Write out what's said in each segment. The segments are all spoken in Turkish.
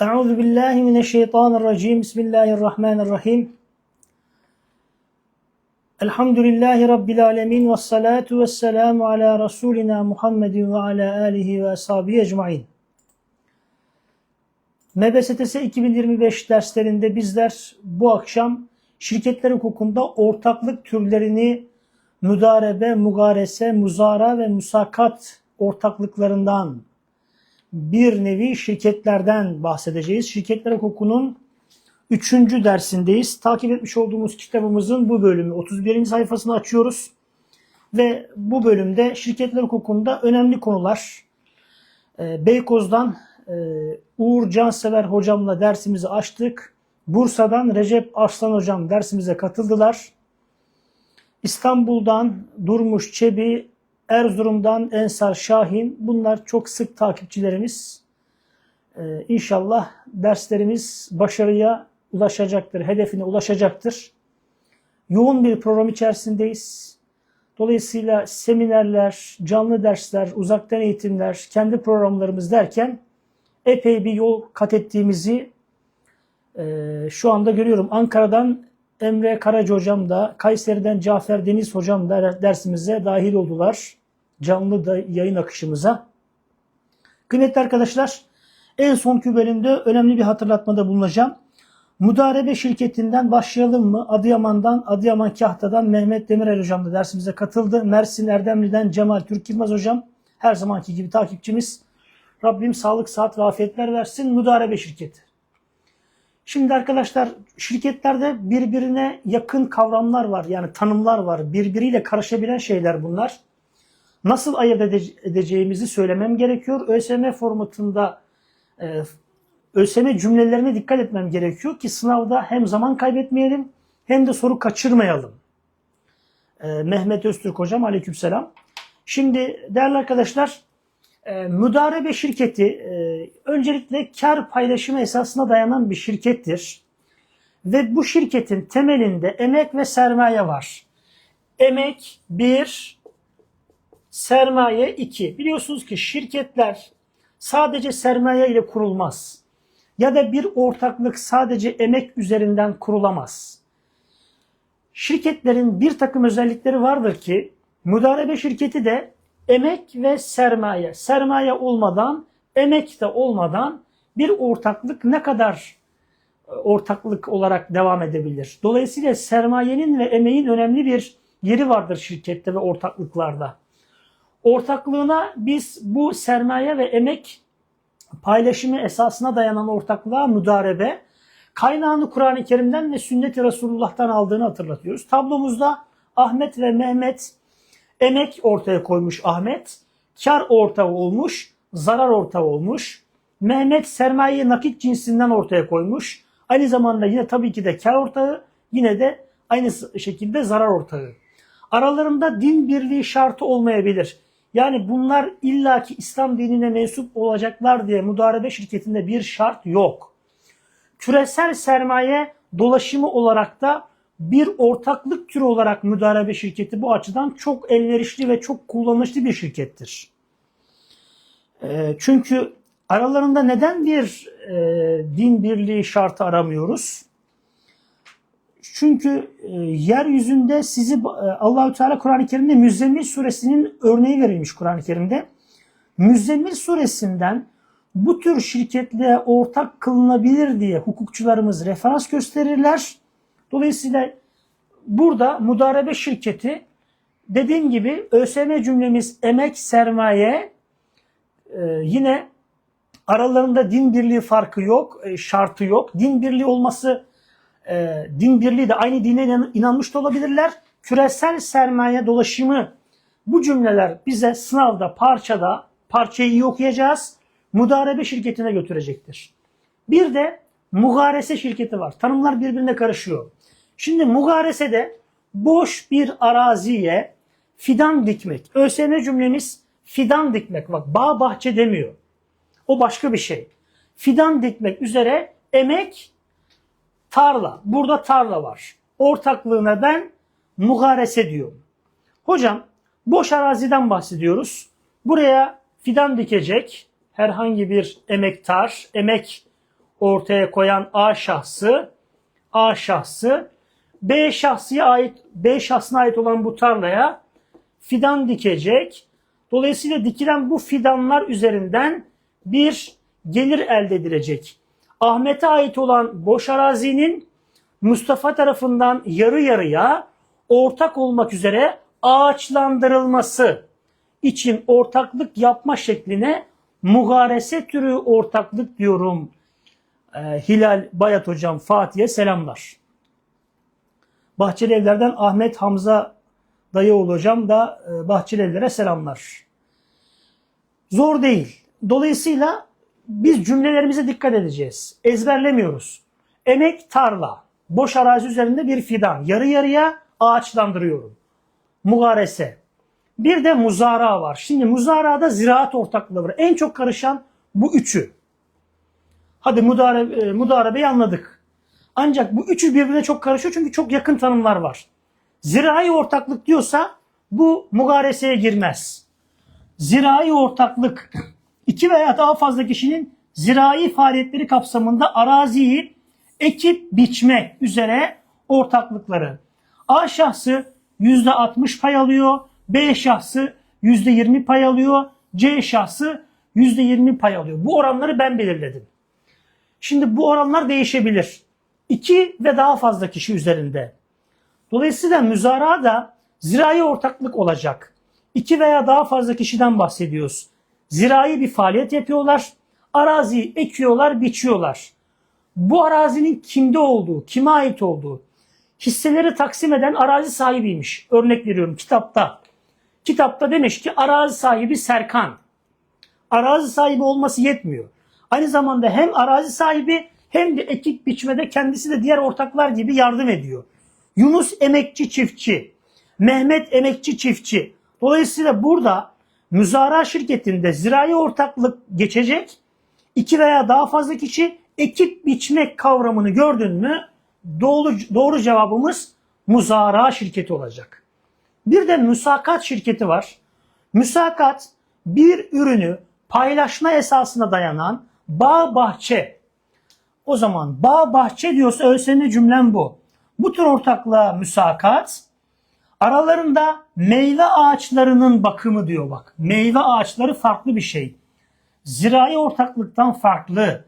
Euzu billahi mineşşeytanirracim. Bismillahirrahmanirrahim. Elhamdülillahi Rabbil alemin ve salatu ve selamu ala Resulina Muhammedin ve ala alihi ve ashabihi ecmain. MBSTS 2025 derslerinde bizler bu akşam şirketler hukukunda ortaklık türlerini müdarebe, mugarese, muzara ve musakat ortaklıklarından bir nevi şirketlerden bahsedeceğiz. Şirketler hukukunun 3. dersindeyiz. Takip etmiş olduğumuz kitabımızın bu bölümü 31. sayfasını açıyoruz. Ve bu bölümde şirketler hukukunda önemli konular. Ee, Beykoz'dan e, Uğur Cansever hocamla dersimizi açtık. Bursa'dan Recep Arslan hocam dersimize katıldılar. İstanbul'dan Durmuş Çebi, Erzurum'dan Ensar Şahin bunlar çok sık takipçilerimiz. Ee, inşallah derslerimiz başarıya ulaşacaktır, hedefine ulaşacaktır. Yoğun bir program içerisindeyiz. Dolayısıyla seminerler, canlı dersler, uzaktan eğitimler, kendi programlarımız derken epey bir yol kat ettiğimizi e, şu anda görüyorum. Ankara'dan Emre Karaca hocam da, Kayseri'den Cafer Deniz hocam da dersimize dahil oldular. Canlı da yayın akışımıza. Kıymetli arkadaşlar, en sonki bölümde önemli bir hatırlatmada bulunacağım. Mudarebe şirketinden başlayalım mı? Adıyaman'dan, Adıyaman Kahta'dan Mehmet Demirel hocam da dersimize katıldı. Mersin Erdemli'den Cemal Türk Yılmaz hocam her zamanki gibi takipçimiz. Rabbim sağlık, saat ve afiyetler versin. Mudarebe şirketi. Şimdi arkadaşlar şirketlerde birbirine yakın kavramlar var. Yani tanımlar var. Birbiriyle karışabilen şeyler bunlar. Nasıl ayırt edeceğimizi söylemem gerekiyor. ÖSYM formatında e, ÖSYM cümlelerine dikkat etmem gerekiyor ki sınavda hem zaman kaybetmeyelim hem de soru kaçırmayalım. E, Mehmet Öztürk hocam aleykümselam. Şimdi değerli arkadaşlar e, müdarebe şirketi e, öncelikle kar paylaşımı esasına dayanan bir şirkettir. Ve bu şirketin temelinde emek ve sermaye var. Emek 1, sermaye 2. Biliyorsunuz ki şirketler sadece sermaye ile kurulmaz. Ya da bir ortaklık sadece emek üzerinden kurulamaz. Şirketlerin bir takım özellikleri vardır ki müdarebe şirketi de emek ve sermaye. Sermaye olmadan, emek de olmadan bir ortaklık ne kadar e, ortaklık olarak devam edebilir? Dolayısıyla sermayenin ve emeğin önemli bir yeri vardır şirkette ve ortaklıklarda. Ortaklığına biz bu sermaye ve emek paylaşımı esasına dayanan ortaklığa müdarebe, kaynağını Kur'an-ı Kerim'den ve sünnet-i Resulullah'tan aldığını hatırlatıyoruz. Tablomuzda Ahmet ve Mehmet emek ortaya koymuş Ahmet, kar ortağı olmuş, zarar ortağı olmuş. Mehmet sermayeyi nakit cinsinden ortaya koymuş. Aynı zamanda yine tabii ki de kar ortağı, yine de aynı şekilde zarar ortağı. Aralarında din birliği şartı olmayabilir. Yani bunlar illaki İslam dinine mensup olacaklar diye mudarebe şirketinde bir şart yok. Küresel sermaye dolaşımı olarak da bir ortaklık türü olarak müdarebe şirketi bu açıdan çok elverişli ve çok kullanışlı bir şirkettir. E, çünkü aralarında neden bir e, din birliği şartı aramıyoruz? Çünkü e, yeryüzünde sizi e, Allahü Teala Kur'an-ı Kerim'de Müzzemmil suresinin örneği verilmiş Kur'an-ı Kerim'de. Müzzemmil suresinden bu tür şirketle ortak kılınabilir diye hukukçularımız referans gösterirler. Dolayısıyla burada mudarebe şirketi dediğim gibi ÖSYM cümlemiz emek sermaye e, yine aralarında din birliği farkı yok, e, şartı yok. Din birliği olması e, din birliği de aynı dine inanmış da olabilirler. Küresel sermaye dolaşımı bu cümleler bize sınavda parçada parçayı iyi okuyacağız. Mudarebe şirketine götürecektir. Bir de mugarese şirketi var. Tanımlar birbirine karışıyor. Şimdi mugaresede boş bir araziye fidan dikmek. ÖSYM cümlemiz fidan dikmek. Bak bağ bahçe demiyor. O başka bir şey. Fidan dikmek üzere emek tarla. Burada tarla var. Ortaklığına ben mugarese diyorum. Hocam boş araziden bahsediyoruz. Buraya fidan dikecek herhangi bir emektar, emek ortaya koyan A şahsı A şahsı B şahsıya ait B şahsına ait olan bu tarlaya fidan dikecek. Dolayısıyla dikilen bu fidanlar üzerinden bir gelir elde edilecek. Ahmet'e ait olan boş arazinin Mustafa tarafından yarı yarıya ortak olmak üzere ağaçlandırılması için ortaklık yapma şekline mugarese türü ortaklık diyorum. Ee, Hilal Bayat hocam Fatih'e selamlar. Bahçeli Evler'den Ahmet Hamza Dayıoğlu hocam da e, Bahçeli Evler'e selamlar. Zor değil. Dolayısıyla biz cümlelerimize dikkat edeceğiz. Ezberlemiyoruz. Emek tarla, boş arazi üzerinde bir fidan, yarı yarıya ağaçlandırıyorum. Mugarese. Bir de muzara var. Şimdi muzarada ziraat ortaklığı var. En çok karışan bu üçü. Hadi mudare, e, mudarebeyi anladık. Ancak bu üçü birbirine çok karışıyor çünkü çok yakın tanımlar var. Zirai ortaklık diyorsa bu mugareseye girmez. Zirai ortaklık iki veya daha fazla kişinin zirai faaliyetleri kapsamında araziyi ekip biçmek üzere ortaklıkları. A şahsı %60 pay alıyor, B şahsı %20 pay alıyor, C şahsı %20 pay alıyor. Bu oranları ben belirledim. Şimdi bu oranlar değişebilir. İki ve daha fazla kişi üzerinde. Dolayısıyla müzara da zirai ortaklık olacak. İki veya daha fazla kişiden bahsediyoruz. Zirai bir faaliyet yapıyorlar. Araziyi ekiyorlar, biçiyorlar. Bu arazinin kimde olduğu, kime ait olduğu, hisseleri taksim eden arazi sahibiymiş. Örnek veriyorum kitapta. Kitapta demiş ki arazi sahibi Serkan. Arazi sahibi olması yetmiyor. Aynı zamanda hem arazi sahibi hem de ekip biçmede kendisi de diğer ortaklar gibi yardım ediyor. Yunus emekçi çiftçi, Mehmet emekçi çiftçi. Dolayısıyla burada müzara şirketinde zirai ortaklık geçecek. iki veya daha fazla kişi ekip biçmek kavramını gördün mü doğru, doğru cevabımız muzara şirketi olacak. Bir de müsakat şirketi var. Müsakat bir ürünü paylaşma esasına dayanan bağ bahçe. O zaman bağ bahçe diyorsa ÖSYM cümlem bu. Bu tür ortaklığa müsakat aralarında meyve ağaçlarının bakımı diyor bak. Meyve ağaçları farklı bir şey. Zirai ortaklıktan farklı.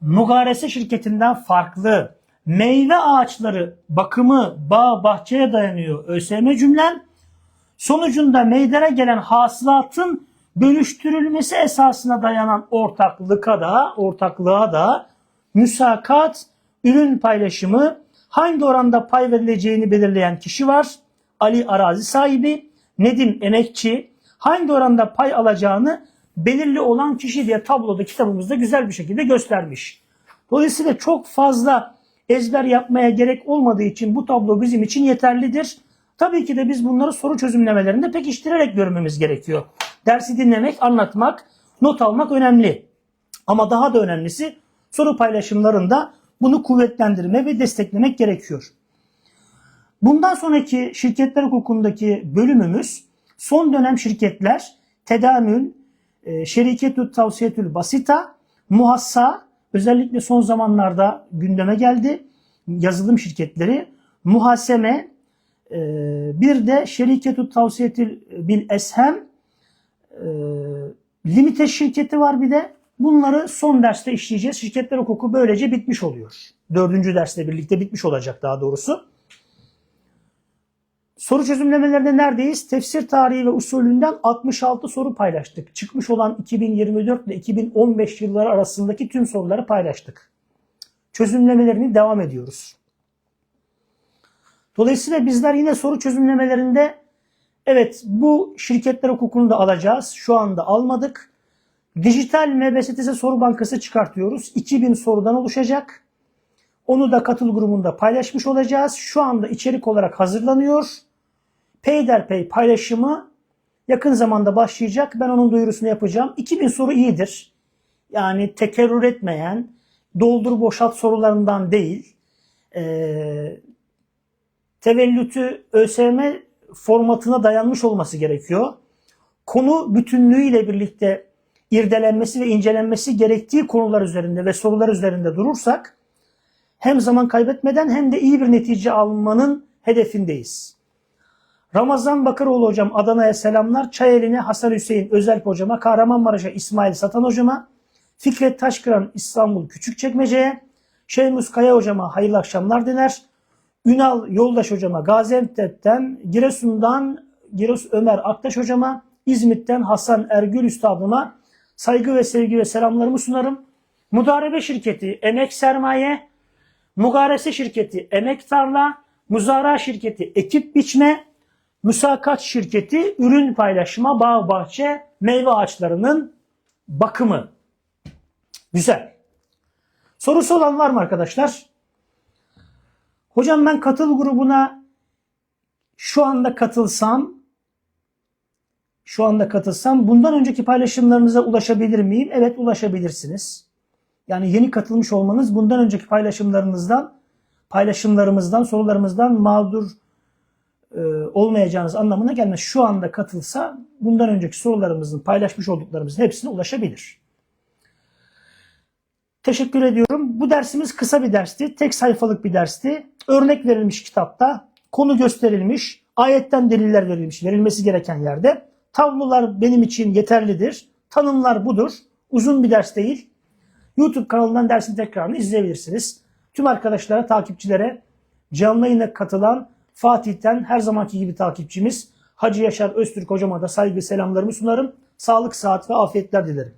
Mugarese şirketinden farklı. Meyve ağaçları bakımı bağ bahçeye dayanıyor. ÖSYM cümlem sonucunda meydana gelen hasılatın bölüştürülmesi esasına dayanan ortaklığa da ortaklığa da müsakat ürün paylaşımı hangi oranda pay verileceğini belirleyen kişi var. Ali arazi sahibi, Nedim emekçi hangi oranda pay alacağını belirli olan kişi diye tabloda kitabımızda güzel bir şekilde göstermiş. Dolayısıyla çok fazla ezber yapmaya gerek olmadığı için bu tablo bizim için yeterlidir. Tabii ki de biz bunları soru çözümlemelerinde pekiştirerek görmemiz gerekiyor. Dersi dinlemek, anlatmak, not almak önemli. Ama daha da önemlisi soru paylaşımlarında bunu kuvvetlendirme ve desteklemek gerekiyor. Bundan sonraki şirketler hukukundaki bölümümüz son dönem şirketler, tedamül, e, şirketü tavsiyetül basita, muhassa, özellikle son zamanlarda gündeme geldi. Yazılım şirketleri, muhaseme, e, bir de şirketü tavsiyetül bil eshem, e, limite şirketi var bir de. Bunları son derste işleyeceğiz. Şirketler hukuku böylece bitmiş oluyor. Dördüncü dersle birlikte bitmiş olacak daha doğrusu. Soru çözümlemelerinde neredeyiz? Tefsir tarihi ve usulünden 66 soru paylaştık. Çıkmış olan 2024 ile 2015 yılları arasındaki tüm soruları paylaştık. Çözümlemelerini devam ediyoruz. Dolayısıyla bizler yine soru çözümlemelerinde evet bu şirketler hukukunu da alacağız. Şu anda almadık. Dijital MBSTS soru bankası çıkartıyoruz. 2000 sorudan oluşacak. Onu da katıl grubunda paylaşmış olacağız. Şu anda içerik olarak hazırlanıyor. Peyderpey paylaşımı yakın zamanda başlayacak. Ben onun duyurusunu yapacağım. 2000 soru iyidir. Yani tekerrür etmeyen, doldur boşalt sorularından değil. Ee, tevellütü ÖSYM formatına dayanmış olması gerekiyor. Konu bütünlüğüyle birlikte irdelenmesi ve incelenmesi gerektiği konular üzerinde ve sorular üzerinde durursak hem zaman kaybetmeden hem de iyi bir netice almanın hedefindeyiz. Ramazan Bakıroğlu hocam Adana'ya selamlar. Çayeli'ne Hasan Hüseyin Özelp hocama, Kahramanmaraş'a İsmail Satan hocama, Fikret Taşkıran İstanbul Küçükçekmece'ye, Şemus Kaya hocama hayırlı akşamlar diler. Ünal Yoldaş hocama Gaziantep'ten, Giresun'dan Giresun Ömer Aktaş hocama, İzmit'ten Hasan Ergül üstadıma saygı ve sevgi ve selamlarımı sunarım. Mudarebe şirketi Emek Sermaye, Mugarese şirketi Emek Tarla, Muzara şirketi Ekip Biçme, Müsakat şirketi ürün paylaşma, bağ bahçe, meyve ağaçlarının bakımı. Güzel. Sorusu olan var mı arkadaşlar? Hocam ben katıl grubuna şu anda katılsam şu anda katılsam bundan önceki paylaşımlarınıza ulaşabilir miyim? Evet ulaşabilirsiniz. Yani yeni katılmış olmanız bundan önceki paylaşımlarınızdan paylaşımlarımızdan, sorularımızdan mağdur e, olmayacağınız anlamına gelmez. Şu anda katılsa bundan önceki sorularımızın paylaşmış olduklarımızın hepsine ulaşabilir. Teşekkür ediyorum. Bu dersimiz kısa bir dersti. Tek sayfalık bir dersti. Örnek verilmiş kitapta. Konu gösterilmiş. Ayetten deliller verilmiş. Verilmesi gereken yerde. Tablolar benim için yeterlidir. Tanımlar budur. Uzun bir ders değil. YouTube kanalından dersin tekrarını izleyebilirsiniz. Tüm arkadaşlara, takipçilere, canlı yayına katılan Fatih'ten her zamanki gibi takipçimiz Hacı Yaşar Öztürk hocama da saygı selamlarımı sunarım. Sağlık, saat ve afiyetler dilerim.